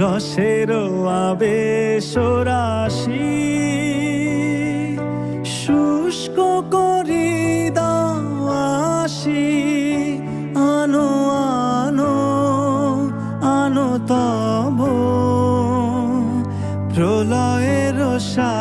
রসের আবেশ রাশি শুষ্ক করি দাসি আনো আনো আনো তব। প্রলয়ের সা